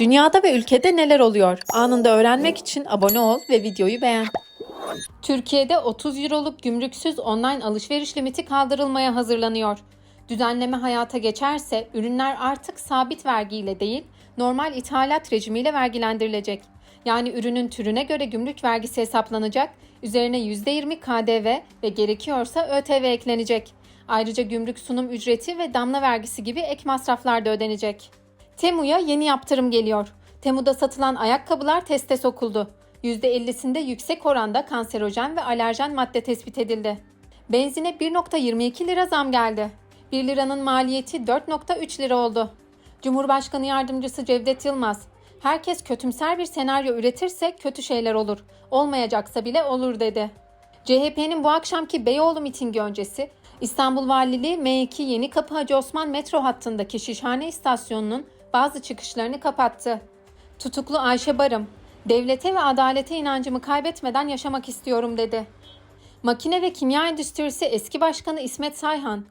Dünyada ve ülkede neler oluyor? Anında öğrenmek için abone ol ve videoyu beğen. Türkiye'de 30 euroluk gümrüksüz online alışveriş limiti kaldırılmaya hazırlanıyor. Düzenleme hayata geçerse ürünler artık sabit vergiyle değil, normal ithalat rejimiyle vergilendirilecek. Yani ürünün türüne göre gümrük vergisi hesaplanacak, üzerine %20 KDV ve gerekiyorsa ÖTV eklenecek. Ayrıca gümrük sunum ücreti ve damla vergisi gibi ek masraflar da ödenecek. Temu'ya yeni yaptırım geliyor. Temu'da satılan ayakkabılar teste sokuldu. %50'sinde yüksek oranda kanserojen ve alerjen madde tespit edildi. Benzine 1.22 lira zam geldi. 1 liranın maliyeti 4.3 lira oldu. Cumhurbaşkanı Yardımcısı Cevdet Yılmaz, herkes kötümser bir senaryo üretirse kötü şeyler olur. Olmayacaksa bile olur dedi. CHP'nin bu akşamki Beyoğlu mitingi öncesi İstanbul Valiliği M2 Yeni Kapı Hacı Osman metro hattındaki Şişhane istasyonunun bazı çıkışlarını kapattı. Tutuklu Ayşe Barım, devlete ve adalete inancımı kaybetmeden yaşamak istiyorum dedi. Makine ve Kimya Endüstrisi eski başkanı İsmet Sayhan,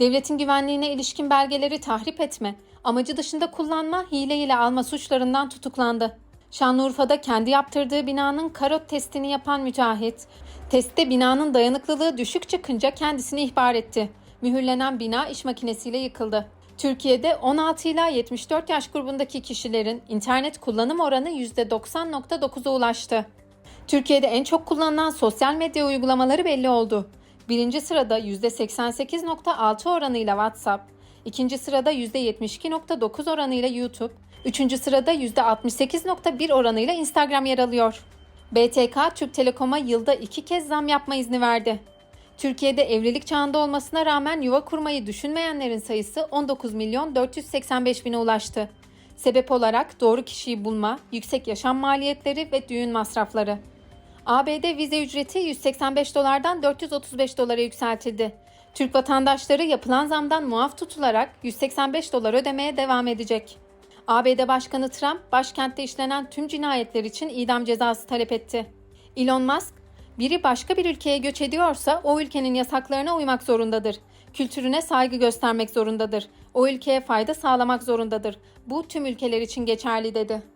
devletin güvenliğine ilişkin belgeleri tahrip etme, amacı dışında kullanma, hile ile alma suçlarından tutuklandı. Şanlıurfa'da kendi yaptırdığı binanın karot testini yapan müteahhit, testte binanın dayanıklılığı düşük çıkınca kendisini ihbar etti. Mühürlenen bina iş makinesiyle yıkıldı. Türkiye'de 16 ila 74 yaş grubundaki kişilerin internet kullanım oranı %90.9'a ulaştı. Türkiye'de en çok kullanılan sosyal medya uygulamaları belli oldu. Birinci sırada %88.6 oranıyla WhatsApp, ikinci sırada %72.9 oranıyla YouTube, üçüncü sırada %68.1 oranıyla Instagram yer alıyor. BTK Türk Telekom'a yılda iki kez zam yapma izni verdi. Türkiye'de evlilik çağında olmasına rağmen yuva kurmayı düşünmeyenlerin sayısı 19 milyon 485 bine ulaştı. Sebep olarak doğru kişiyi bulma, yüksek yaşam maliyetleri ve düğün masrafları. ABD vize ücreti 185 dolardan 435 dolara yükseltildi. Türk vatandaşları yapılan zamdan muaf tutularak 185 dolar ödemeye devam edecek. ABD Başkanı Trump, başkentte işlenen tüm cinayetler için idam cezası talep etti. Elon Musk, biri başka bir ülkeye göç ediyorsa o ülkenin yasaklarına uymak zorundadır. Kültürüne saygı göstermek zorundadır. O ülkeye fayda sağlamak zorundadır. Bu tüm ülkeler için geçerli dedi.